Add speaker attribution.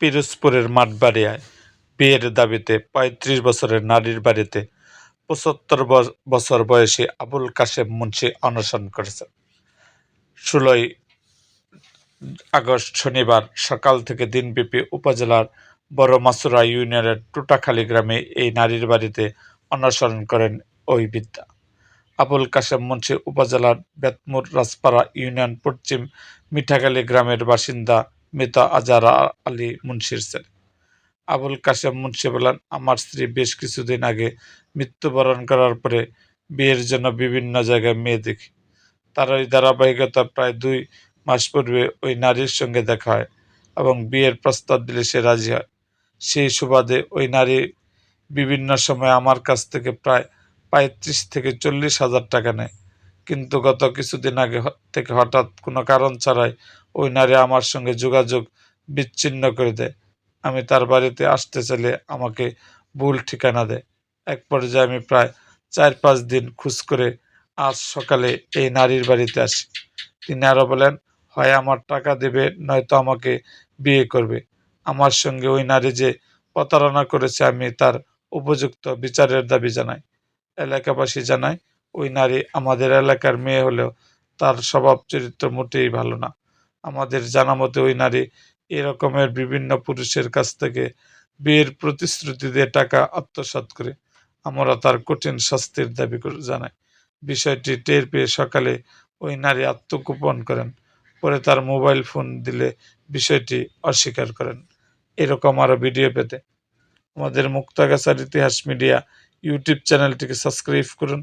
Speaker 1: পিরোজপুরের মাঠবাড়িয়ায় বিয়ের দাবিতে পঁয়ত্রিশ বছরের নারীর বাড়িতে পঁচাত্তর বছর বয়সী আবুল কাশেম মুন্সি অনশন করেছেন। ষোলোই আগস্ট শনিবার সকাল থেকে দিনব্যাপী উপজেলার বড় মাসুরা ইউনিয়নের টুটাখালী গ্রামে এই নারীর বাড়িতে অনশন করেন ওই বিদ্যা আবুল কাশেম মুন্সি উপজেলার বেতমুর রাজপাড়া ইউনিয়ন পশ্চিম মিঠাখালী গ্রামের বাসিন্দা মৃত আজারা আলী মুন্সির ছেলে। আবুল কাশেম মুন্সি বলেন, আমার স্ত্রী বেশ কিছুদিন আগে মৃত্যুবরণ করার পরে বিয়ের জন্য বিভিন্ন জায়গায় মেয়ে দেখি। তার ওই ধারাবাহিকতা প্রায় দুই মাস পূর্বে ওই নারীর সঙ্গে দেখা হয় এবং বিয়ের প্রস্তাব দিলে সে রাজি হয়। সেই সুবাদে ওই নারী বিভিন্ন সময় আমার কাছ থেকে প্রায় পঁয়ত্রিশ থেকে চল্লিশ হাজার টাকা নেয়। কিন্তু গত কিছুদিন আগে থেকে হঠাৎ কোনো কারণ ছাড়াই ওই নারী আমার সঙ্গে যোগাযোগ বিচ্ছিন্ন করে দেয়। আমি তার বাড়িতে আসতে চাইলে আমাকে ভুল ঠিকানা দেয়। এক পর্যায়ে আমি প্রায় চার পাঁচ দিন খোঁজ করে আজ সকালে এই নারীর বাড়িতে আসি। তিনি আরও বলেন, হয় আমার টাকা দেবে, নয়তো আমাকে বিয়ে করবে। আমার সঙ্গে ওই নারী যে প্রতারণা করেছে, আমি তার উপযুক্ত বিচারের দাবি জানাই। এলাকাবাসী জানায় ওই নারী আমাদের এলাকার মেয়ে হলেও তার স্বভাব চরিত্র মোটেই ভালো না। আমাদের জানা মতে ওই নারী এরকমের বিভিন্ন পুরুষের কাছ থেকে বিয়ের প্রতিশ্রুতি দিয়ে টাকা আত্মসাৎ করে। আমরা তার কঠিন শাস্তির দাবি জানাই। বিষয়টি টের পেয়ে সকালে ওই নারী আত্মগোপন করেন। পরে তার মোবাইল ফোন দিলে বিষয়টি অস্বীকার করেন। এরকম আরও ভিডিও পেতে আমাদের মুক্তাগাছার ইতিহাস মিডিয়া ইউটিউব চ্যানেলটিকে সাবস্ক্রাইব করুন।